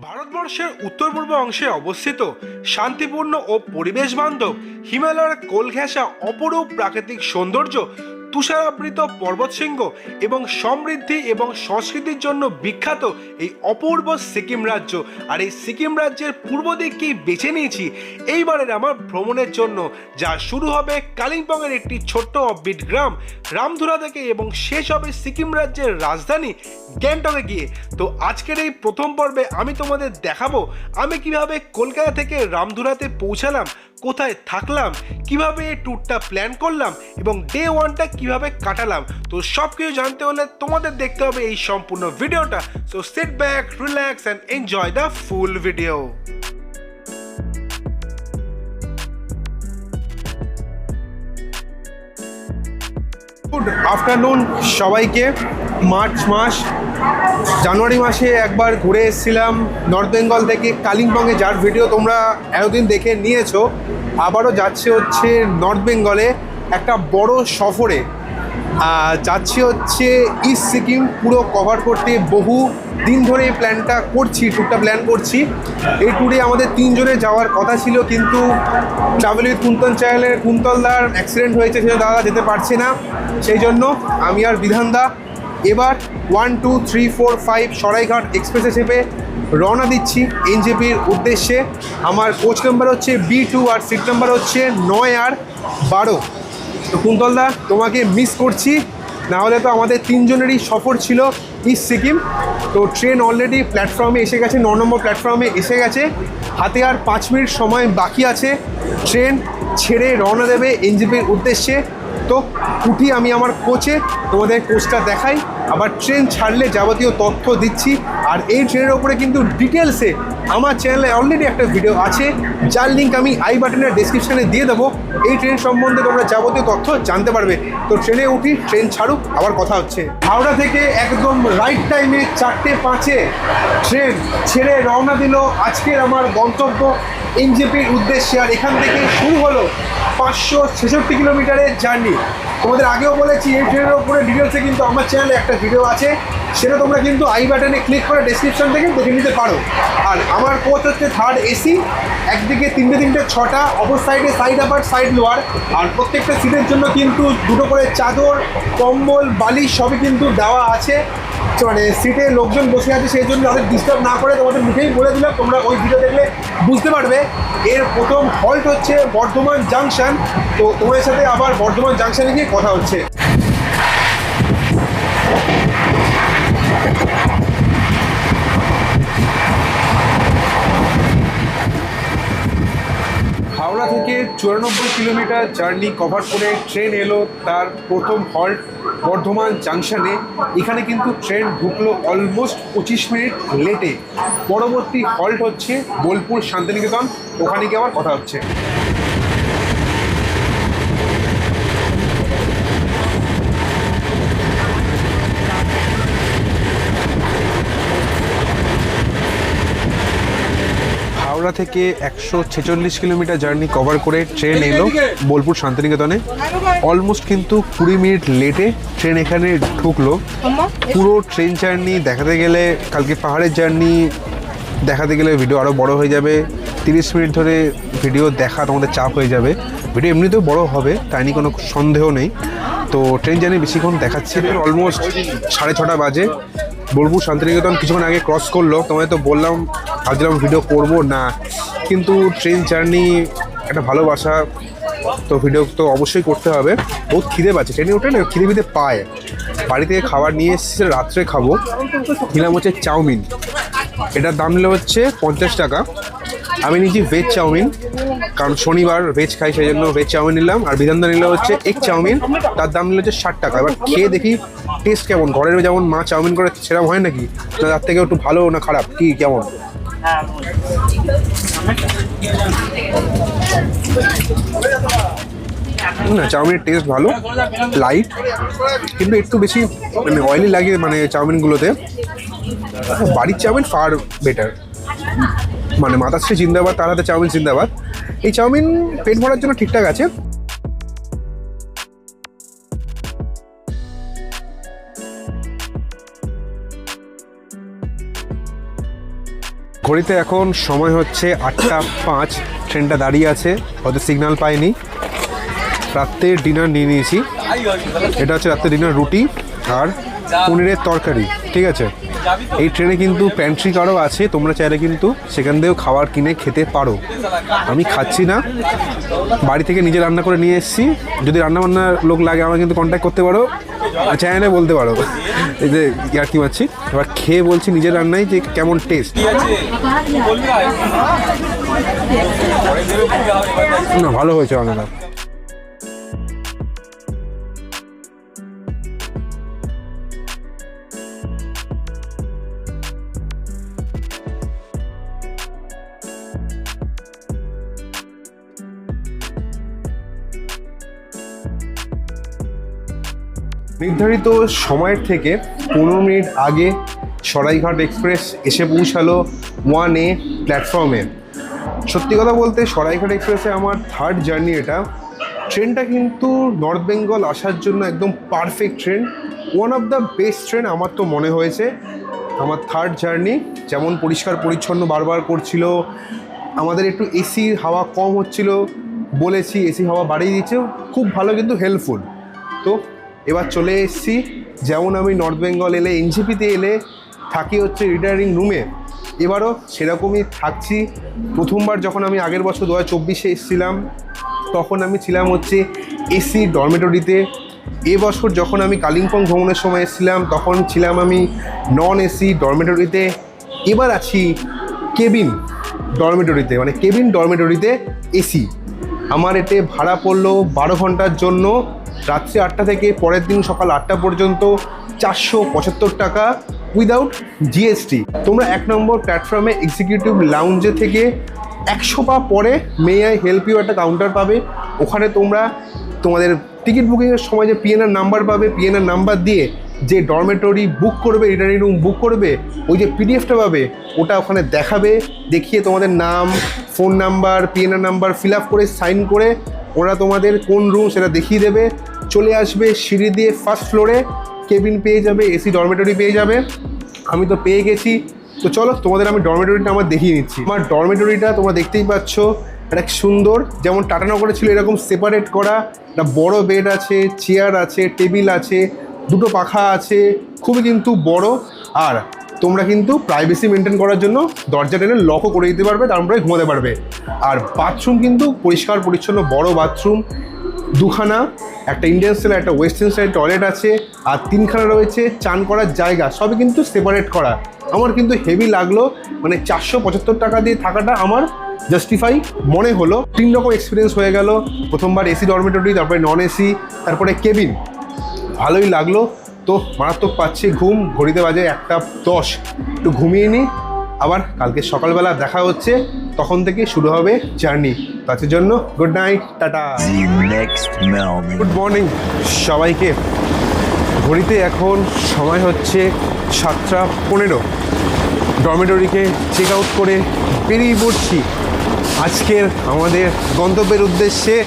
ভারতবর্ষের উত্তর পূর্ব অংশে অবস্থিত শান্তিপূর্ণ ও পরিবেশ বান্ধব হিমালয়ের কোলঘেঁষা অপরূপ প্রাকৃতিক সৌন্দর্য তুষারাবৃত পর্বতশৃঙ্গ এবং সমৃদ্ধি এবং সংস্কৃতির জন্য বিখ্যাত এই অপূর্ব সিকিম রাজ্য। আর এই সিকিম রাজ্যের পূর্ব দিককেই বেছে নিয়েছি? এইবারের আমার ভ্রমণের জন্য, যা শুরু হবে কালিম্পংয়ের একটি ছোট্ট অববিট গ্রাম। রামধুরা থেকে এবং শেষ হবে সিকিম রাজ্যের রাজধানী গ্যাংটকে গিয়ে। তো আজকের এই প্রথম পর্বে আমি তোমাদের দেখাবো, আমি কীভাবে কলকাতা থেকে রামধুরাতে পৌঁছালাম কোথায় থাকলাম, কীভাবে ট্যুরটা প্ল্যান করলাম এবং ডে ওয়ানটা কীভাবে কাটালাম, তো সব কিছু জানতে হলে তোমাদের দেখতে হবে এই সম্পূর্ণ ভিডিওটা। So sit back relax and enjoy the full video good afternoon সবাইকে। মার্চ মাস জানুয়ারি মাসে একবার ঘুরে এসেছিলাম নর্থ বেঙ্গল থেকে কালিম্পংয়ে। যার ভিডিও তোমরা এতদিন দেখে নিয়েছো, আবারও যাচ্ছে হচ্ছে নর্থ বেঙ্গলে একটা বড় সফরে। যাচ্ছি হচ্ছে ইস্ট সিকিম, পুরো কভার করতে বহু দিন ধরে এই প্ল্যানটা করছি ট্যুরটা প্ল্যান করছি। এই ট্যুরে আমাদের তিনজনে যাওয়ার কথা ছিল, কিন্তু ট্রাভেল উইথ কুন্তল চ্যানেলের কুন্তলদার অ্যাক্সিডেন্ট হয়েছে, সেটা দাদা যেতে পারছে না। সেই জন্য আমি আর বিধানদা। এবার one two three four five Saraighat এক্সপ্রেসে চেপে রওনা দিচ্ছি এনজেপির উদ্দেশ্যে। আমার কোচ নাম্বার হচ্ছে বি টু আর সিট নাম্বার হচ্ছে নয় আর বারো। তো কুন্তলদা তোমাকে মিস করছি। না হলে তো আমাদের তিনজনেরই সফর ছিল ইস্ট সিকিম তো ট্রেন অলরেডি প্ল্যাটফর্মে এসে গেছে, ন নম্বর প্ল্যাটফর্মে এসে গেছে। হাতে আর পাঁচ মিনিট সময় বাকি আছে। ট্রেন ছেড়ে রওনা দেবে এনজিপির উদ্দেশ্যে। তো উঠি আমি আমার কোচে তোমাদের কোচটা দেখাই। আবার ট্রেন ছাড়লে যাবতীয় তথ্য দিচ্ছি। আর এই ট্রেনের ওপরে কিন্তু ডিটেলসে আমার চ্যানেলে অলরেডি একটা ভিডিও আছে। যার লিঙ্ক আমি আই বাটনের ডিসক্রিপশানে দিয়ে দেবো। এই ট্রেন সম্বন্ধে তোমরা যাবতীয় তথ্য জানতে পারবে। তো ট্রেনে উঠি, ট্রেন ছাড়ুক, আবার কথা হচ্ছে। হাওড়া থেকে একদম রাইট টাইমে চারটে পাঁচে ট্রেন ছেড়ে রওনা দিল আজকের আমার গন্তব্য এনজেপির উদ্দেশ্যে। আর এখান থেকে শুরু হলো পাঁচশো ছেষট্টি কিলোমিটারের জার্নি তোমাদের আগেও বলেছি, এই ট্রেনের ওপরে ডিটেলসে কিন্তু আমার চ্যানেলে একটা ভিডিও আছে, সেটা তোমরা কিন্তু আই বাটনে ক্লিক করে ডেসক্রিপশন থেকে দেখে নিতে পারো। আর আমার কোচ হচ্ছে থার্ড এসি একদিকে তিনটে তিনটে, ছটা অপর সাইডে সাইড আপার সাইড লোয়ার আর প্রত্যেকটা সিটের জন্য কিন্তু দুটো করে চাদর, কম্বল, বালিশ সবই কিন্তু দেওয়া আছে। মানে সিটে লোকজন বসে আছে, সেই জন্য তাদের ডিস্টার্ব না করে তোমাদের মুখেই বলে দিলাম, তোমরা ওই ভিডিও দেখলে বুঝতে পারবে। এর প্রথম হল্ট হচ্ছে বর্ধমান জাংশন তো তোমাদের সাথে আবার বর্ধমান জাংশনে গিয়ে কথা হচ্ছে। চুরানব্বই কিলোমিটার জার্নি কভার করে ট্রেন এলো তার প্রথম হল্ট বর্ধমান জাংশনে। এখানে কিন্তু ট্রেন ঢুকলো অলমোস্ট পঁচিশ মিনিট লেটে। পরবর্তী হল্ট হচ্ছে বোলপুর শান্তিনিকেতন। ওখানে গিয়ে আমার কথা হচ্ছে। হাওড়া থেকে একশো ছেচল্লিশ কিলোমিটার জার্নি কভার করে ট্রেন এলো বোলপুর শান্তিনিকেতনে। অলমোস্ট কিন্তু কুড়ি মিনিট লেটে ট্রেন এখানে ঢুকলো। পুরো ট্রেন জার্নি দেখাতে গেলে কালকে পাহাড়ের জার্নি দেখাতে গেলে ভিডিও আরও বড় হয়ে যাবে। তিরিশ মিনিট ধরে ভিডিও দেখা তোমাদের চাপ হয়ে যাবে। ভিডিও এমনিতেও বড় হবে তাই নিয়ে কোনো সন্দেহ নেই। তো ট্রেন জার্নি বেশিক্ষণ দেখাচ্ছে। অলমোস্ট সাড়ে ছটা বাজে। বোলপুর শান্তিনিকেতন কিছুক্ষণ আগে ক্রস করল। তোমায় তো বললাম ভাবছিলাম ভিডিও করব না, কিন্তু ট্রেন জার্নি একটা ভালোবাসা, তো ভিডিও তো অবশ্যই করতে হবে। বহুত খিদে পাচ্ছে ট্রেনে উঠে না খিদে ফিদে পায়। বাড়ি থেকে খাবার নিয়ে এসেছে রাত্রে খাব। নিলাম হচ্ছে চাউমিন। এটার দাম নিলে হচ্ছে পঞ্চাশ টাকা। আমি নিয়েছি ভেজ চাউমিন, কারণ শনিবার ভেজ খাই, সেই জন্য ভেজ চাউমিন নিলাম। আর বিধানদা নিলে হচ্ছে এগ চাউমিন, তার দাম নিলে হচ্ছে ষাট টাকা। এবার খেয়ে দেখি টেস্ট কেমন। ঘরের যেমন মা চাউমিন করে সেরকম হয় নাকি? না, তার থেকে একটু ভালো না খারাপ? কি, কেমন? না, চাউমিনের টেস্ট ভালো লাইট কিন্তু একটু বেশি মানে অয়েলি লাগে মানে চাউমিনগুলোতে। বাড়ির চাউমিন ফার বেটার মানে মাতাশ্রী জিন্দাবাদ তার হাতে চাউমিন জিন্দাবাদ। এই চাউমিন পেট ভরার জন্য ঠিকঠাক আছে। ঘড়িতে এখন সময় হচ্ছে আটটা পাঁচ। ট্রেনটা দাঁড়িয়ে আছে হয়তো সিগনাল পায়নি রাত্রের ডিনার নিয়ে নিয়েছি। এটা হচ্ছে রাত্রের ডিনার রুটি আর পনিরের তরকারি, ঠিক আছে? এই ট্রেনে কিন্তু প্যান্ট্রি কারও আছে, তোমরা চাইলে কিন্তু সেখান দিয়েও খাবার কিনে খেতে পারো। আমি খাচ্ছি না। বাড়ি থেকে নিজে রান্না করে নিয়ে এসেছি। যদি রান্না বান্নার লোক লাগে আমার কিন্তু কন্ট্যাক্ট করতে পারো। চ্যানেলে বলতে পারো। এই যে ইয়ার কি মারছি। এবার খেয়ে বলছি নিজের রান্নায় যে কেমন টেস্ট না, ভালো হয়েছে রান্নাটা। নির্ধারিত সময়ের থেকে পনেরো মিনিট আগে সরাইঘাট এক্সপ্রেস এসে পৌঁছালো ওয়ান এ। প্ল্যাটফর্মে সত্যি কথা বলতে সরাইঘাট এক্সপ্রেসে আমার থার্ড জার্নি এটা। ট্রেনটা কিন্তু নর্থ বেঙ্গল আসার জন্য একদম perfect train one of the best train আমার তো মনে হয়েছে। আমার থার্ড জার্নি যেমন পরিষ্কার পরিচ্ছন্ন বারবার করছিল। আমাদের একটু এসি হাওয়া কম হচ্ছিল বলেছি। এসি হাওয়া বাড়িয়ে দিচ্ছে খুব ভালো কিন্তু হেল্পফুল তো এবার চলে এসেছি। যেমন আমি নর্থ বেঙ্গল এলে এনজিপিতে এলে থাকি হচ্ছে রিটায়ারিং রুমে এবারও সেরকমই থাকছি। প্রথমবার যখন আমি আগের বছর দু হাজার চব্বিশে এসেছিলাম, তখন আমি ছিলাম হচ্ছে এসি ডরমেটরিতে এবছর যখন আমি কালিম্পং ভ্রমণের সময় এসেছিলাম, তখন ছিলাম আমি নন এসি ডরমেটরিতে এবার আছি কেবিন ডরমেটরিতে মানে কেবিন ডরমেটরিতে এসি আমার এতে ভাড়া পড়ল বারো ঘণ্টার জন্য। রাত্রি আটটা থেকে পরের দিন সকাল আটটা পর্যন্ত চারশো পঁচাত্তর টাকা উইদাউট জিএসটি তোমরা এক নম্বর প্ল্যাটফর্মে এক্সিকিউটিভ লাউঞ্জে থেকে একশো পা পরে মে আই হেল্প ইউ একটা কাউন্টার পাবে। ওখানে তোমরা তোমাদের টিকিট বুকিংয়ের সময় যে পিএনআর নাম্বার পাবে পিএনআর নাম্বার দিয়ে যে ডরমেটরি বুক করবে রিটার্নিং রুম বুক করবে, ওই যে পিডিএফটা পাবে, ওটা ওখানে দেখাবে, দেখিয়ে তোমাদের নাম phone number PNR number fill up করে সাইন করে ওরা তোমাদের কোন রুম সেটা দেখিয়ে দেবে। চলে আসবে সিঁড়ি দিয়ে ফার্স্ট ফ্লোরে কেবিন পেয়ে যাবে এসি ডরমেটরি পেয়ে যাবে। আমি তো পেয়ে গেছি। তো চলো, তোমাদের আমি ডরমেটরিটা আমার দেখিয়ে নিচ্ছি। আমার ডরমেটরিটা তোমরা দেখতেই পাচ্ছ একটা সুন্দর। যেমন টাটানগরে ছিল, এরকম সেপারেট করা। একটা বড় বেড আছে চেয়ার আছে টেবিল আছে, দুটো পাখা আছে, খুবই কিন্তু বড়। আর তোমরা কিন্তু প্রাইভেসি মেনটেন করার জন্য দরজা টেনে লকও করে দিতে পারবে, তারপরে ঘুমাতে পারবে। আর বাথরুম কিন্তু পরিষ্কার, পরিচ্ছন্ন, বড় বাথরুম দুখানা, একটা ইন্ডিয়ান স্টাইল একটা ওয়েস্টার্ন স্টাইল টয়লেট আছে, আর তিনখানা রয়েছে চান করার জায়গা, সবই কিন্তু সেপারেট করা। আমার কিন্তু হেভি লাগল মানে চারশো পঁচাত্তর টাকা দিয়ে থাকাটা আমার জাস্টিফাই মনে হলো। তিন রকম এক্সপিরিয়েন্স হয়ে গেল, প্রথমবার এসি ডরমেটরি তারপরে নন এসি তারপরে কেবিন ভালোই লাগল, তো মারাত্মক পাচ্ছি, ঘুম, ঘড়িতে বাজে একটা দশ। একটু ঘুমিয়ে নিই আবার কালকে সকালবেলা দেখা হচ্ছে তখন থেকে শুরু হবে জার্নি। তার জন্য good night tata. Good morning সবাইকে। ঘড়িতে এখন সময় হচ্ছে সাতটা পনেরো। ডরমেটরিকে চেক আউট করে বেরিয়ে পড়ছি। আজকের আমাদের গন্তব্যের উদ্দেশ্যে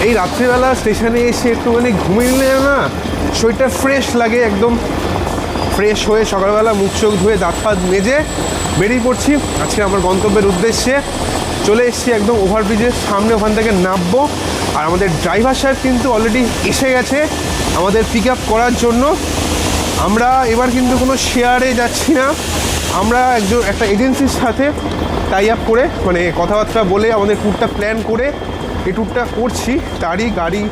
এই রাত্রিবেলা স্টেশনে এসে একটুখানি ঘুমিয়ে নিলে না শরীরটা ফ্রেশ লাগে একদম। ফ্রেশ হয়ে সকালবেলা মুখ চোখ ধুয়ে দাঁত ফাত মেজে বেরিয়ে পড়ছি। আজকে আমার গন্তব্যের উদ্দেশ্যে চলে এসেছি একদম ওভারব্রিজের সামনে, ওখান থেকে নামবো। আর আমাদের ড্রাইভার সাহেব কিন্তু অলরেডি এসে গেছে আমাদের পিক আপ করার জন্য। আমরা এবার কিন্তু কোনো শেয়ারে যাচ্ছি না। আমরা একজন, একটা এজেন্সির সাথে টাই আপ করে মানে কথাবার্তা বলে আমাদের ট্যুরটা প্ল্যান করে এই ট্যুরটা করছি। তারই গাড়ি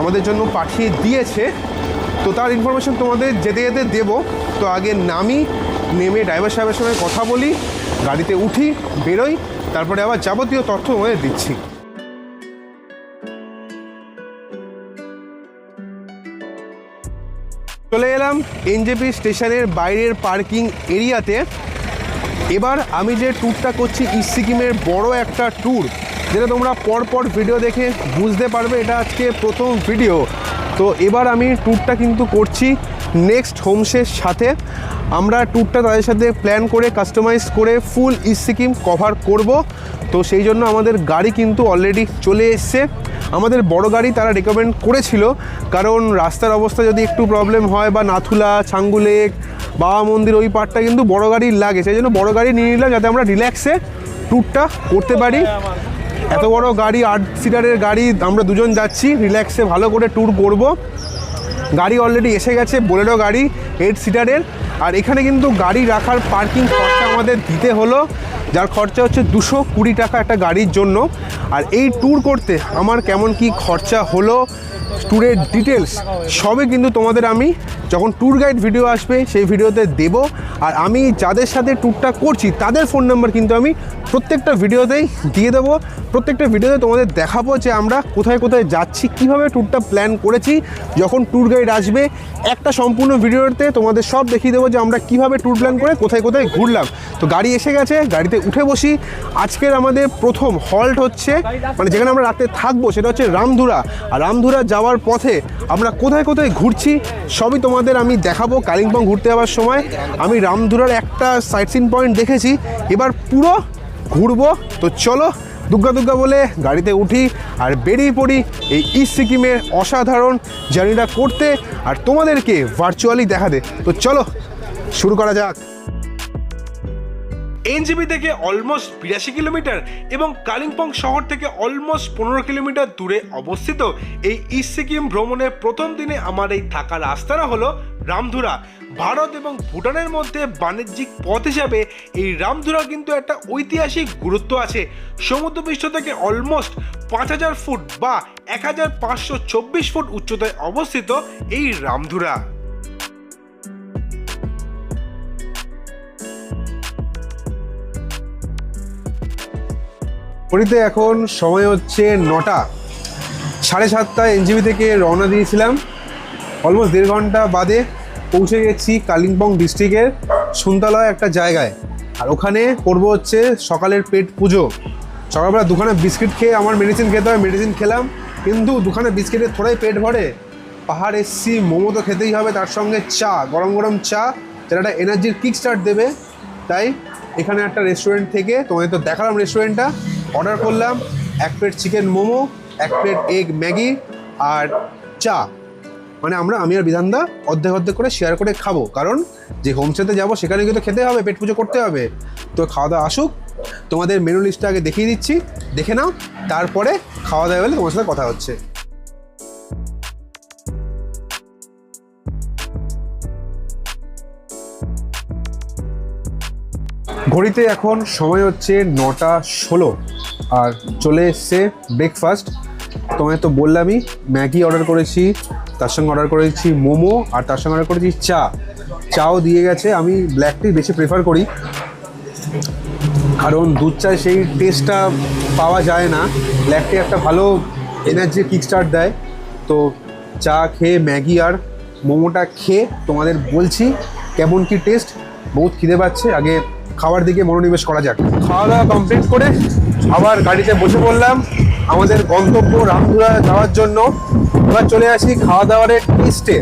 আমাদের জন্য পাঠিয়ে দিয়েছে। তো তার ইনফরমেশন তোমাদের যেতে যেতে দেবো। তো আগে নামি, নেমে ড্রাইভার সাহেবের সঙ্গে কথা বলি, গাড়িতে উঠি, বেরোই, তারপরে আবার যাবতীয় তথ্য তোমাদের দিচ্ছি। চলে এলাম এনজেপি স্টেশনের বাইরের পার্কিং এরিয়াতে। এবার আমি যে ট্যুরটা করছি ইস্ট সিকিমের বড় একটা ট্যুর যেটা তোমরা পরপর ভিডিও দেখে বুঝতে পারবে, এটা আজকে প্রথম ভিডিও তো এবার আমি ট্যুরটা কিন্তু করছি নেক্সট হোমসের সাথে। আমরা ট্যুরটা তাদের সাথে প্ল্যান করে কাস্টমাইজ করে ফুল ইস্ট সিকিম কভার করব। তো সেই জন্য আমাদের গাড়ি কিন্তু অলরেডি চলে এসছে। আমাদের বড় গাড়ি তারা রেকমেন্ড করেছিল। কারণ রাস্তার অবস্থা যদি একটু প্রবলেম হয় বা নাথুলা ছাঙ্গুলেক বাবা মন্দির ওই পার্টটা কিন্তু বড় গাড়ি লাগে। সেই জন্য বড় গাড়ি নিয়ে নিলাম যাতে আমরা রিল্যাক্সে ট্যুরটা করতে পারি। এত বড় গাড়ি, আট সিটারের গাড়ি, আমরা দুজন যাচ্ছি রিল্যাক্সে ভালো করে ট্যুর করব। গাড়ি অলরেডি এসে গেছে, বোলেরো গাড়ি এইট সিটারের আর এখানে কিন্তু গাড়ি রাখার পার্কিং খরচা আমাদের দিতে হলো। যার খরচা হচ্ছে দুশো কুড়ি টাকা একটা গাড়ির জন্য। আর এই ট্যুর করতে আমার কেমন কি খরচা হলো ট্যুরের ডিটেলস সবই কিন্তু তোমাদের আমি যখন ট্যুর গাইড ভিডিও আসবে সেই ভিডিওতে দেব। আর আমি যাদের সাথে ট্যুরটা করছি, তাদের ফোন নাম্বার কিন্তু আমি প্রত্যেকটা ভিডিওতেই দিয়ে দেবো। প্রত্যেকটা ভিডিওতে তোমাদের দেখাবো যে আমরা কোথায় কোথায় যাচ্ছি, কীভাবে ট্যুরটা প্ল্যান করেছি। যখন ট্যুর গাইড আসবে, একটা সম্পূর্ণ ভিডিওতে তোমাদের সব দেখিয়ে দেবো যে আমরা কীভাবে ট্যুর প্ল্যান করে কোথায় কোথায় ঘুরলাম। তো গাড়ি এসে গেছে, গাড়িতে উঠে বসি। আজকের আমাদের প্রথম হল্ট হচ্ছে মানে যেখানে আমরা রাতে থাকব সেটা হচ্ছে রামধুরা। আর রামধুরা যাওয়ার পথে আমরা কোথায় কোথায় ঘুরছি, সবই তোমাদের আমি দেখাবো কালিম্পং ঘুরতে যাওয়ার সময়। আমি রামধুরার একটা সাইট সিন পয়েন্ট দেখেছি, এবার পুরো ঘুরবো। তো চলো দুর্গা দুর্গা বলে গাড়িতে উঠি আর বেরিয়ে পড়ি এই ইস্ট সিকিমের অসাধারণ জার্নিটা করতে। আর তোমাদেরকে ভার্চুয়ালি দেখাতে তো চলো, শুরু করা যাক। এনজিবি থেকে অলমোস্ট বিরাশি কিলোমিটার এবং কালিম্পং শহর থেকে অলমোস্ট পনেরো কিলোমিটার দূরে অবস্থিত এই ইস্ট সিকিম ভ্রমণের প্রথম দিনে আমার এই থাকার আস্তানা হলো রামধুরা। ভারত এবং ভুটানের মধ্যে বাণিজ্যিক পথ হিসাবে এই রামধুরা কিন্তু একটা ঐতিহাসিক গুরুত্ব আছে। সমুদ্রপৃষ্ঠ থেকে অলমোস্ট পাঁচ হাজার ফুট বা এক হাজার পাঁচশো চব্বিশ ফুট উচ্চতায় অবস্থিত এই রামধুরা। ঘড়িতে এখন সময় হচ্ছে নটা। সাড়ে সাতটায় এনজিবি থেকে রওনা দিয়েছিলাম। অলমোস্ট দেড় ঘণ্টা বাদে পৌঁছে গেছি কালিম্পং ডিস্ট্রিক্টের সুনতালয় একটা জায়গায়। আর ওখানে করব হচ্ছে সকালের পেট পুজো। সকালবেলা দুখানা বিস্কিট খেয়ে আমার মেডিসিন খেতে হয় মেডিসিন খেলাম। কিন্তু দুখানা বিস্কিটের থোড়াই পেট ভরে। পাহাড় এসছি, মোমো তো খেতেই হবে, তার সঙ্গে চা, গরম গরম চা, যেটা একটা এনার্জির কিক স্টার্ট দেবে। তাই এখানে একটা রেস্টুরেন্ট থেকে তোমাদের তো দেখালাম রেস্টুরেন্টটা অর্ডার করলাম এক প্লেট চিকেন মোমো, এক প্লেট এগ ম্যাগি আর চা। মানে আমরা, আমি আর বিধানদা অর্ধেক অর্ধেক করে শেয়ার করে খাব। কারণ যে হোমস্টেতে যাব, সেখানে কিন্তু খেতে হবে, পেট পুজো করতে হবে। তো খাওয়া দাওয়া আসুক। তোমাদের মেনু লিস্টটা আগে দেখিয়ে দিচ্ছি। দেখে নাও। তারপরে খাওয়া দাওয়া হলে তোমার সাথে কথা হচ্ছে। ঘড়িতে এখন সময় হচ্ছে নটা ষোলো আর চলে এসছে ব্রেকফাস্ট তোমায় তো বললামই, ম্যাগি অর্ডার করেছি, তার সঙ্গে অর্ডার করেছি মোমো আর তার সঙ্গে অর্ডার করেছি চা। চাও দিয়ে গেছে, আমি ব্ল্যাক টি বেশি প্রেফার করি। কারণ দুধ চায় সেই টেস্টটা পাওয়া যায় না। ব্ল্যাক টি একটা ভালো এনার্জি কিকস্টার্ট দেয়। তো চা খেয়ে, ম্যাগি আর মোমোটা খেয়ে তোমাদের বলছি কেমন কি টেস্ট বহুত খিদে পাচ্ছে। আগে খাওয়ার দিকে মনোনিবেশ করা যাক। খাওয়া দাওয়া কমপ্লিট করে আবার গাড়িতে বসে পড়লাম। আমাদের গন্তব্য রামধুরা যাওয়ার জন্য। এবার চলে আসি খাওয়া দাওয়ার টেস্টে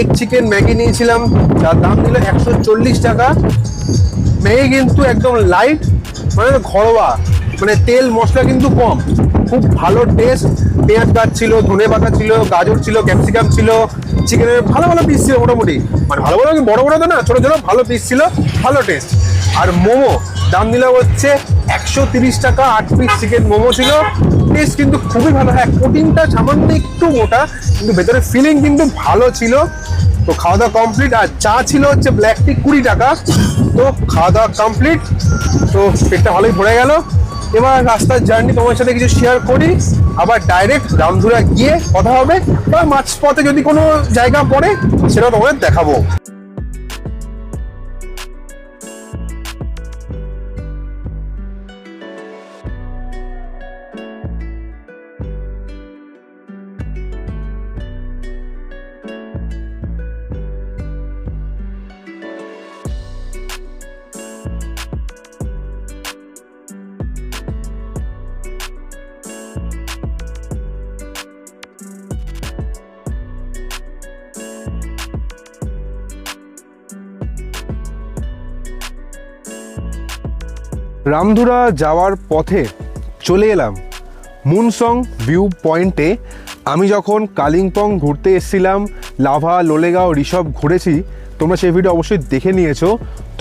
এগ চিকেন ম্যাগি নিয়েছিলাম। যার দাম দিল একশো চল্লিশ টাকা। ম্যাগি কিন্তু একদম লাইট মানে ঘরোয়া। মানে তেল, মশলা কিন্তু কম। খুব ভালো টেস্ট পেঁয়াজ গাছ ছিল, ধনে পাতা ছিল, গাজর ছিল ক্যাপসিকাম ছিল। চিকেনের ভালো ভালো পিস ছিল মোটামুটি। মানে ভালো ভালো বড় বড় তো না, ছোটো ছোটো ভালো পিস ছিল, ভালো টেস্ট আর মোমো, দাম দিল হচ্ছে একশো তিরিশ টাকা, আট পিস চিকেন মোমো ছিল। টেস্ট কিন্তু খুবই ভালো হ্যাঁ কোটিংটা সামান্য একটু মোটা, কিন্তু ভেতরে ফিলিং কিন্তু ভালো ছিল। তো খাওয়া দাওয়া কমপ্লিট আর চা ছিল হচ্ছে ব্ল্যাক টি কুড়ি টাকা। তো খাওয়া দাওয়া কমপ্লিট তো পেটটা ভালোই ভরে গেল। এবার রাস্তার জার্নি তোমার সাথে কিছু শেয়ার করি। আবার ডাইরেক্ট রামধুরা গিয়ে কথা হবে, বা মাঝ পথে যদি কোনো জায়গা পড়ে সেটা তোমাদের দেখাবো। রামধুরা যাওয়ার পথে চলে এলাম। মুনসং ভিউ পয়েন্টে আমি যখন কালিম্পং ঘুরতে এসেছিলাম, লাভা, লোলেগাঁও, ঋষভ ঘুরেছি, তোমরা সেই ভিডিও অবশ্যই দেখে নিয়েছো।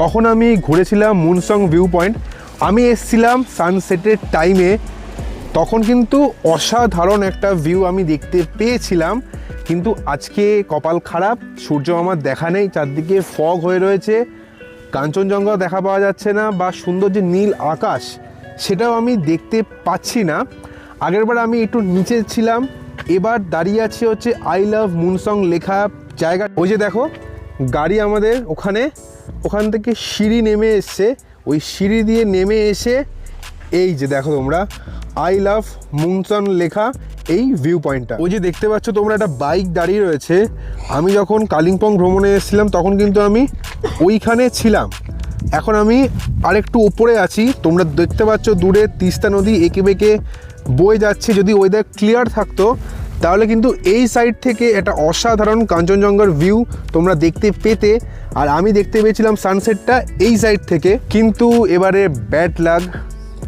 তখন আমি ঘুরেছিলাম মুনসং ভিউ পয়েন্ট। আমি এসেছিলাম সানসেটের টাইমে তখন কিন্তু অসাধারণ একটা ভিউ আমি দেখতে পেয়েছিলাম। কিন্তু আজকে কপাল খারাপ, সূর্য আমার দেখা নেই, চারদিকে ফগ হয়ে রয়েছে। কাঞ্চনজঙ্ঘা দেখা পাওয়া যাচ্ছে না বা সুন্দর যে নীল আকাশ, সেটাও আমি দেখতে পাচ্ছি না। আগেরবার আমি একটু নিচে ছিলাম, এবার দাঁড়িয়ে আছি হচ্ছে আই লাভ মুনসং লেখা জায়গা। ওই যে দেখো, গাড়ি আমাদের ওখানে, ওখান থেকে সিঁড়ি নেমে এসছে। ওই সিঁড়ি দিয়ে নেমে এসে, এই যে দেখো তোমরা আই লাভ মুনসন লেখা এই ভিউ পয়েন্টটা ওই যে দেখতে পাচ্ছ তোমরা একটা বাইক দাঁড়িয়ে রয়েছে। আমি যখন কালিম্পং ভ্রমণে এসেছিলাম, তখন কিন্তু আমি ওইখানে ছিলাম। এখন আমি আরেকটু ওপরে আছি। তোমরা দেখতে পাচ্ছ দূরে তিস্তা নদী এঁকে বেঁকে বয়ে যাচ্ছে। যদি ওয়েদার ক্লিয়ার থাকতো, তাহলে কিন্তু এই সাইড থেকে একটা অসাধারণ কাঞ্চনজঙ্ঘার ভিউ তোমরা দেখতে পেতে। আর আমি দেখতে পেয়েছিলাম সানসেটটা এই সাইড থেকে। কিন্তু এবারে ব্যাড লাগ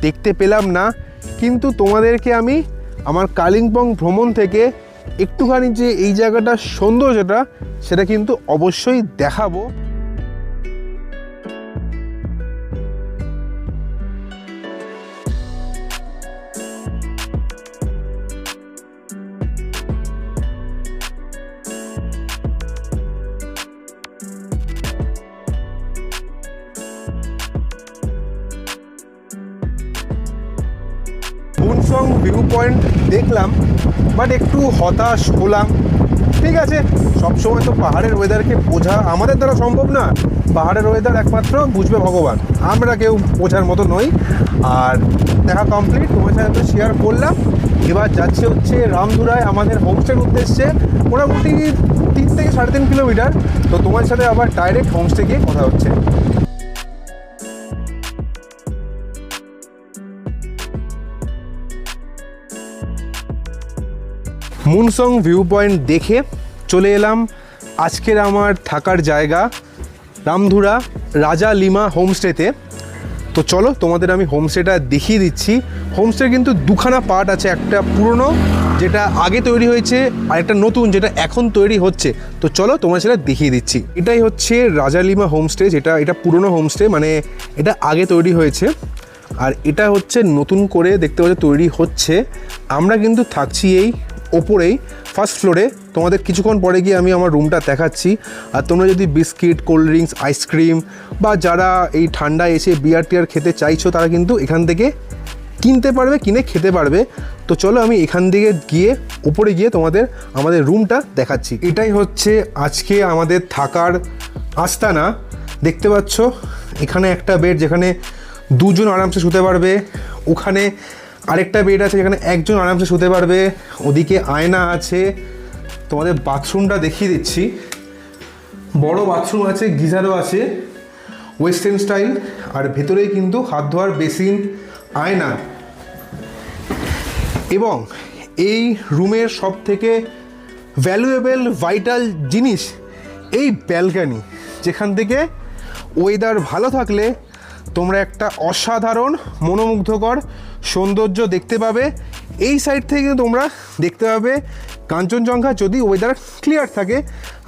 দেখতে পেলাম না। কিন্তু তোমাদেরকে আমি আমার কালিম্পং ভ্রমণ থেকে একটুখানি যে এই জায়গাটার সৌন্দর্যটা, সেটা কিন্তু অবশ্যই দেখাবো। পয়েন্ট দেখলাম বাট একটু হতাশ হলাম। ঠিক আছে, সবসময় তো পাহাড়ের ওয়েদারকে বোঝা আমাদের দ্বারা সম্ভব না। পাহাড়ের ওয়েদার একমাত্র বুঝবে ভগবান। আমরা কেউ বোঝার মতো নই। আর দেখা কমপ্লিট তোমার সাথে তো শেয়ার করলাম। এবার যাচ্ছে হচ্ছে রামধুরায় আমাদের হোমস্টের উদ্দেশ্যে। মোটামুটি তিন থেকে সাড়ে তিন কিলোমিটার তো তোমার সাথে আবার ডাইরেক্ট হোমস্টে গিয়ে কথা হচ্ছে। মুনসং ভিউ পয়েন্ট দেখে চলে এলাম। আজকের আমার থাকার জায়গা রামধুরা রাজা লিমা হোমস্টেতে। তো চলো তোমাদের আমি হোমস্টেটা দেখিয়ে দিচ্ছি। হোমস্টে কিন্তু দুখানা পার্ট আছে, একটা পুরনো যেটা আগে তৈরি হয়েছে, আর একটা নতুন যেটা এখন তৈরি হচ্ছে। তো চলো তোমার সেটা দেখিয়ে দিচ্ছি। এটাই হচ্ছে রাজা লিমা হোমস্টে, যেটা এটা পুরনো হোমস্টে মানে এটা আগে তৈরি হয়েছে। আর এটা হচ্ছে নতুন করে দেখতে পাচ্ছ, তৈরি হচ্ছে। আমরা কিন্তু থাকছি এই ওপরেই ফার্স্ট ফ্লোরে তোমাদের কিছুক্ষণ পরে গিয়ে আমি আমার রুমটা দেখাচ্ছি। আর তোমরা যদি বিস্কিট কোল্ড ড্রিঙ্কস আইসক্রিম বা যারা এই ঠান্ডায় এসে বিয়ার টিয়ার খেতে চাইছো, তারা কিন্তু এখান থেকে কিনতে পারবে, কিনে খেতে পারবে। তো চলো আমি এখান থেকে গিয়ে উপরে গিয়ে তোমাদের, আমাদের রুমটা দেখাচ্ছি। এটাই হচ্ছে আজকে আমাদের থাকার আস্তানা। দেখতে পাচ্ছ, এখানে একটা বেড যেখানে দুজন আরামসে শুতে পারবে। ওখানে আরেকটা বেড আছে যেখানে একজন আরামসে শুতে পারবে, ওদিকে আয়না আছে। তোমাদের বাথরুমটা দেখিয়ে দিচ্ছি। বড় বাথরুম আছে, গিজারও আছে ওয়েস্টার্ন স্টাইল আর ভেতরেই কিন্তু হাত ধোয়ার বেসিন আয়না। এবং এই রুমের সব থেকে ভ্যালুয়েবল ভাইটাল জিনিস এই ব্যালকানি যেখান থেকে ওয়েদার ভালো থাকলে তোমরা একটা অসাধারণ, মনোমুগ্ধকর সৌন্দর্য দেখতে পাবে। এই সাইড থেকে তোমরা দেখতে পাবে কাঞ্চনজঙ্ঘা যদি ওয়েদার ক্লিয়ার থাকে।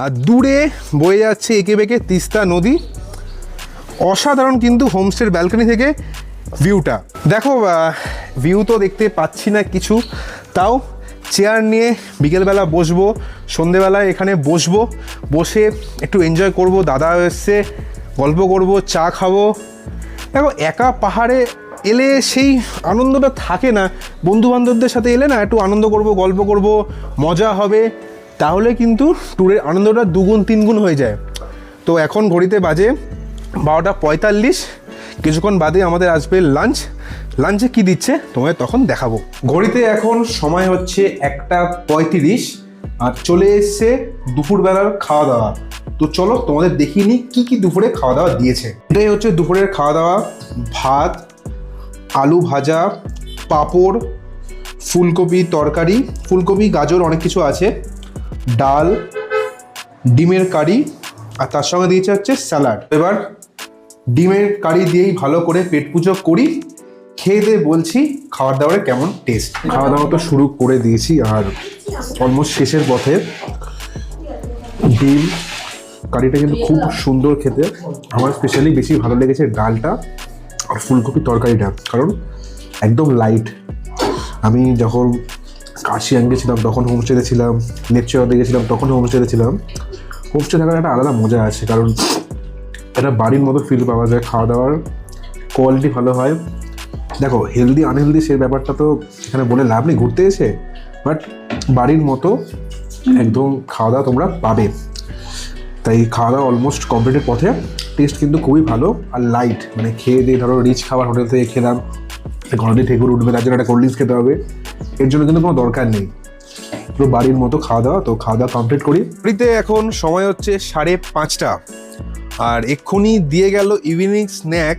আর দূরে বয়ে যাচ্ছে এঁকে বেঁকে তিস্তা নদী। অসাধারণ কিন্তু হোমস্টের ব্যালকনি থেকে ভিউটা দেখো ভিউ তো দেখতে পাচ্ছি না কিছু। তাও চেয়ার নিয়ে বিকেলবেলা বসবো, সন্ধেবেলায় এখানে বসবো। বসে একটু এনজয় করব, দাদা এসছে, গল্প করব, চা খাব। দেখো, একা পাহাড়ে এলে সেই আনন্দটা থাকে না। বন্ধু বান্ধবদের সাথে এলে না, একটু আনন্দ করব, গল্প করব, মজা হবে। তাহলে কিন্তু ট্যুরের আনন্দটা দুগুণ, তিনগুণ হয়ে যায়। তো এখন ঘড়িতে বাজে বারোটা পঁয়তাল্লিশ। কিছুক্ষণ বাদে আমাদের আসবে লাঞ্চ। লাঞ্চে কি দিচ্ছে? তোমায় তখন দেখাবো। ঘড়িতে এখন সময় হচ্ছে একটা পঁয়ত্রিশ। আর চলে এসছে দুপুরবেলার খাওয়া দাওয়া তো চলো তোমাদের দেখিয়ে নিই কী কী দুপুরে খাওয়া দাওয়া দিয়েছে। এটাই হচ্ছে দুপুরের খাওয়া দাওয়া ভাত আলু ভাজা, পাঁপড়, ফুলকপি তরকারি, ফুলকপি, গাজর অনেক কিছু আছে। ডাল, ডিমের কারি, আর তার সঙ্গে দিয়েছে হচ্ছে স্যালাড। এবার ডিমের কারি দিয়েই ভালো করে পেট পুজো করি, খেয়ে দিয়ে বলছি খাবার দাবারের কেমন টেস্ট খাওয়া দাওয়া তো শুরু করে দিয়েছি আর অলমোস্ট শেষের পথে। ডিম, কারিটা কিন্তু খুব সুন্দর খেতে। আমার স্পেশালি বেশি ভালো লেগেছে ডালটা। আর ফুলকপির তরকারিটা কারণ একদম লাইট আমি যখন কাশিয়াঙ্গে গেছিলাম, তখন হোমস্টেতে ছিলাম, নেপচুয়াতে গেছিলাম, তখন হোমস্টেতে ছিলাম। হোমস্টে থাকার একটা আলাদা মজা আছে, কারণ একটা বাড়ির মতো ফিল পাওয়া যায় খাওয়া দাওয়ার কোয়ালিটি ভালো হয়। দেখো হেলদি আনহেলদি সেই ব্যাপারটা তো এখানে বলে লাভ নেই, ঘুরতে এসে বাট বাড়ির মতো একদম খাওয়া দাওয়া তোমরা পাবে। তাই খাওয়া দাওয়া অলমোস্ট কমপ্লিটের পথে টেস্ট কিন্তু খুবই ভালো আর লাইট মানে খেয়ে দিয়ে ধরো রিচ খাবার হোটেল থেকে খেলাম ঘরে ঠেকুর উঠবে, তার জন্য একটা কোল্ড ড্রিঙ্কস খেতে হবে, এর জন্য কিন্তু কোনো দরকার নেই। পুরো বাড়ির মতো খাওয়া দাওয়া, তো খাওয়া দাওয়া কমপ্লিট করি। বাড়িতে এখন সময় হচ্ছে সাড়ে পাঁচটা। আর এক্ষুনি দিয়ে গেল ইভিনিং স্ন্যাক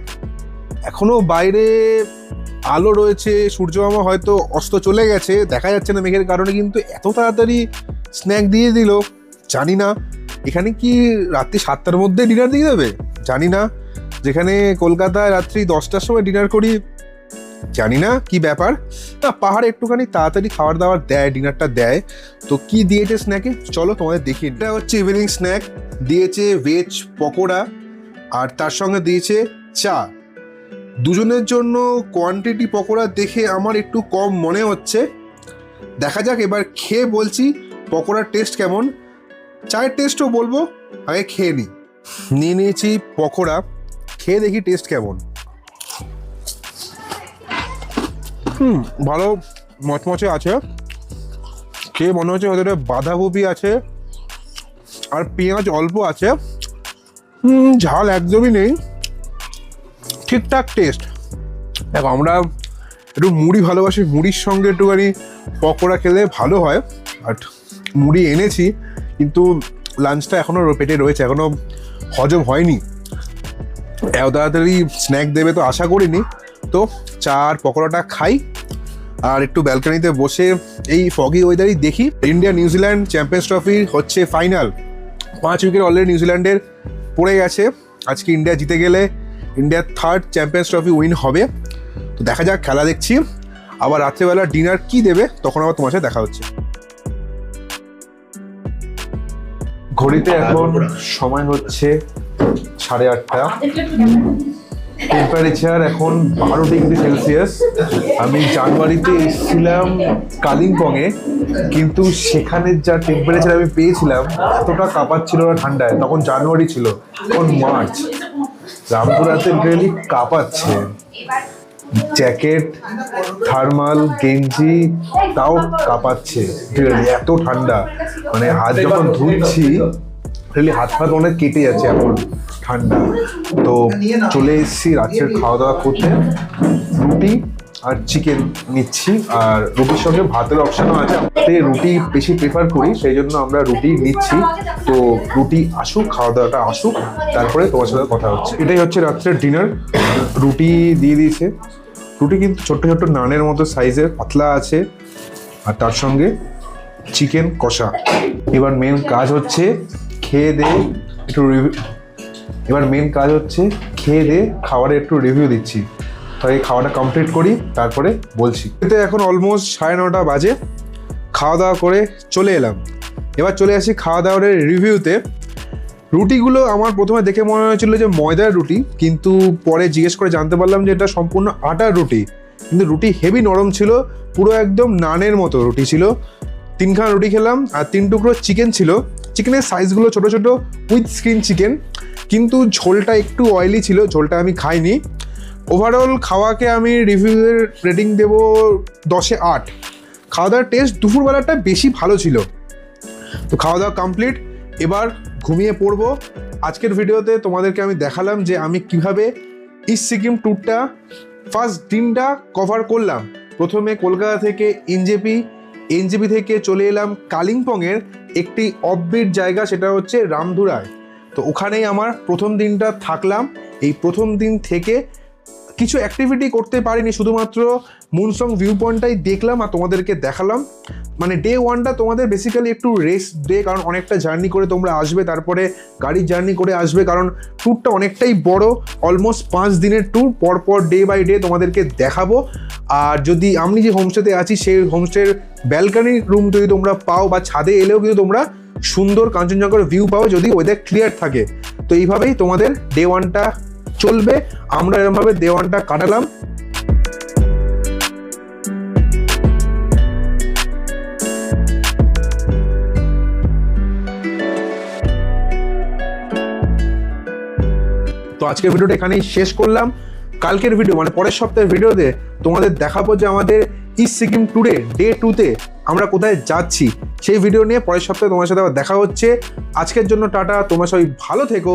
এখনও বাইরে আলো রয়েছে, সূর্যমামা হয়তো অস্ত চলে গেছে, দেখা যাচ্ছে না মেঘের কারণে, কিন্তু এত তাড়াতাড়ি স্ন্যাক দিয়ে দিল, জানি না। এখানে কি রাত্রি সাতটার মধ্যে ডিনার দিয়ে দেবে? জানি না। যেখানে কলকাতায় রাত্রি দশটার সময় ডিনার করি, জানি না কি ব্যাপার। না, পাহাড়ে একটুখানি তাড়াতাড়ি খাবার দাবার দেয় ডিনারটা দেয়। তো কি দিয়েছে স্ন্যাকে চলো তোমাদের দেখি এটা হচ্ছে ইভিনিং স্ন্যাক দিয়েছে ভেজ পকোড়া। আর তার সঙ্গে দিয়েছে চা। দুজনের জন্য কোয়ান্টিটি পকোড়া দেখে আমার একটু কম মনে হচ্ছে। দেখা যাক, এবার খেয়ে বলছি পকোড়ার টেস্ট কেমন। চায়ের টেস্টও বলব, আগে খেয়ে নিই নিয়ে নিয়েছি পকোড়া, খেয়ে দেখি টেস্ট কেমন। হুম, ভালো মচমচে আছে। খেয়ে মনে হচ্ছে ওদের বাঁধাকপি আছে, আর পেঁয়াজ অল্প আছে। হুম, ঝাল একদমই নেই। ঠিকঠাক টেস্ট দেখো, আমরা একটু মুড়ি ভালোবাসি, মুড়ির সঙ্গে একটুখানি পকোড়া খেলে ভালো হয়। বাট মুড়ি এনেছি কিন্তু লাঞ্চটা এখনও পেটে রয়েছে এখনও হজম হয়নি। এত তাড়াতাড়ি স্ন্যাক দেবে তো আশা করিনি। তো চা আর পকোড়াটা খাই, আর একটু ব্যালকানিতে বসে এই ফগি ওয়েদারই দেখি। India New Zealand champions trophy হচ্ছে ফাইনাল পাঁচ উইকেট অলরেডি নিউজিল্যান্ডের পড়ে গেছে। আজকে ইন্ডিয়া জিতে গেলে ইন্ডিয়ার থার্ড চ্যাম্পিয়ন্স ট্রফি উইন হবে। তো দেখা যাক, খেলা দেখছি। আবার রাত্রেবেলা ডিনার কি দেবে, তখন আবার তোমার সাথে দেখা হচ্ছে। ঘড়িতে এখন সময় হচ্ছে সাড়ে আটটা। টেম্পারেচার এখন বারো ডিগ্রি সেলসিয়াস আমি জানুয়ারিতে এসেছিলাম কালিম্পংয়ে কিন্তু সেখানে যা টেম্পারেচার আমি পেয়েছিলাম এতটা কাঁপাচ্ছিল না ঠান্ডায়। তখন জানুয়ারি ছিল এখন মার্চ। রামপুরাতে রিয়েলি কাঁপাচ্ছে। জ্যাকেট, থার্মাল, গেঞ্জি তাও কাঁপাচ্ছে। এত ঠান্ডা। মানে হাত যখন ধুচ্ছি হাত ফাত অনেক কেটে যাচ্ছে এখন, ঠান্ডা। তো চলে এসেছি রাত্রের খাওয়া দাওয়া করতে। রুটি আর চিকেন নিচ্ছি। আর রুটির সঙ্গে ভাতের অপশানও আছে। তাই রুটি বেশি প্রেফার করি, সেই জন্য আমরা রুটি নিচ্ছি। তো রুটি আসুক খাওয়া দাওয়াটা আসুক, তারপরে তোমার সাথে কথা হচ্ছে। এটাই হচ্ছে রাত্রের ডিনার রুটি দিয়ে দিয়েছে। রুটি কিন্তু ছোট্ট ছোট্ট নানের মতো সাইজের, পাতলা আছে। আর তার সঙ্গে চিকেন কষা। এবার মেন কাজ হচ্ছে খেয়ে দে একটু রিভিউ এবার মেন কাজ হচ্ছে খেয়ে দে খাবারের একটু রিভিউ দিচ্ছি। তো এই খাওয়াটা কমপ্লিট করি, তারপরে বলছি। এতে এখন অলমোস্ট সাড়ে নটা বাজে। খাওয়া দাওয়া করে চলে এলাম। এবার চলে আসি খাওয়া দাওয়ার রিভিউতে রুটিগুলো আমার প্রথমে দেখে মনে হয়েছিল যে ময়দার রুটি, কিন্তু পরে জিজ্ঞেস করে জানতে পারলাম যে এটা সম্পূর্ণ আটার রুটি। কিন্তু রুটি হেভি নরম ছিল, পুরো একদম নানের মতো রুটি ছিল। তিনখানা রুটি খেলাম, আর তিন টুকরো চিকেন ছিল। চিকেনের সাইজগুলো ছোট ছোট, উইথ স্ক্রিন চিকেন। কিন্তু ঝোলটা একটু অয়েলি ছিল, ঝোলটা আমি খাইনি। ওভারঅল খাওয়াকে আমি রিভিউয়ের রেটিং দেবো দশে আট। খাওয়া দাওয়ার টেস্ট দুপুরবেলাটা বেশি ভালো ছিল। তো খাওয়া দাওয়া কমপ্লিট এবার ঘুমিয়ে পড়ব। আজকের ভিডিওতে তোমাদেরকে আমি দেখালাম যে আমি কীভাবে ইস্ট সিকিম ট্যুরটা ফার্স্ট দিনটা কভার করলাম। প্রথমে কলকাতা থেকে এনজেপি এনজেপি থেকে চলে এলাম কালিম্পংয়ের একটি অফবিট জায়গা, সেটা হচ্ছে রামধুরায়। তো ওখানেই আমার প্রথম দিনটা থাকলাম। এই প্রথম দিন থেকে কিছু অ্যাক্টিভিটি করতে পারিনি, শুধুমাত্র মুনসং ভিউ পয়েন্টটাই দেখলাম আর তোমাদেরকে দেখালাম। মানে ডে ওয়ানটা তোমাদের বেসিক্যালি একটু রেস্ট ডে কারণ অনেকটা জার্নি করে তোমরা আসবে, তারপরে গাড়ির জার্নি করে আসবে, কারণ ট্যুরটা অনেকটাই বড় অলমোস্ট পাঁচ দিনের ট্যুর পরপর ডে বাই ডে তোমাদেরকে দেখাবো। আর যদি আমি যে হোমস্টেতে আছি, সেই হোমস্টের ব্যালকানি রুম যদি তোমরা পাও বা ছাদে এলেও কিন্তু তোমরা সুন্দর কাঞ্চনজঙ্ঘার ভিউ পাও, যদি ওয়েদার ক্লিয়ার থাকে। তো এইভাবেই তোমাদের ডে ওয়ানটা চলবে, আমরা এরকমভাবে দেওয়ানটা কাটালাম। তো আজকের ভিডিওটা এখানেই শেষ করলাম। কালকের ভিডিও মানে পরের সপ্তাহের ভিডিওতে তোমাদের দেখাবো যে আমাদের ইস্ট সিকিম ট্যুরে ডে টুতে আমরা কোথায় যাচ্ছি। সেই ভিডিও নিয়ে পরের সপ্তাহে তোমার সাথে আবার দেখা হচ্ছে। আজকের জন্য টাটা, তোমার সবাই ভালো থেকো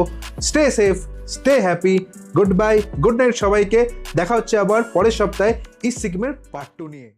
stay safe stay happy good bye good night সবাইকে। দেখা হচ্ছে আবার পরের সপ্তাহে ইস সিকিমের পার্ট টু নিয়ে।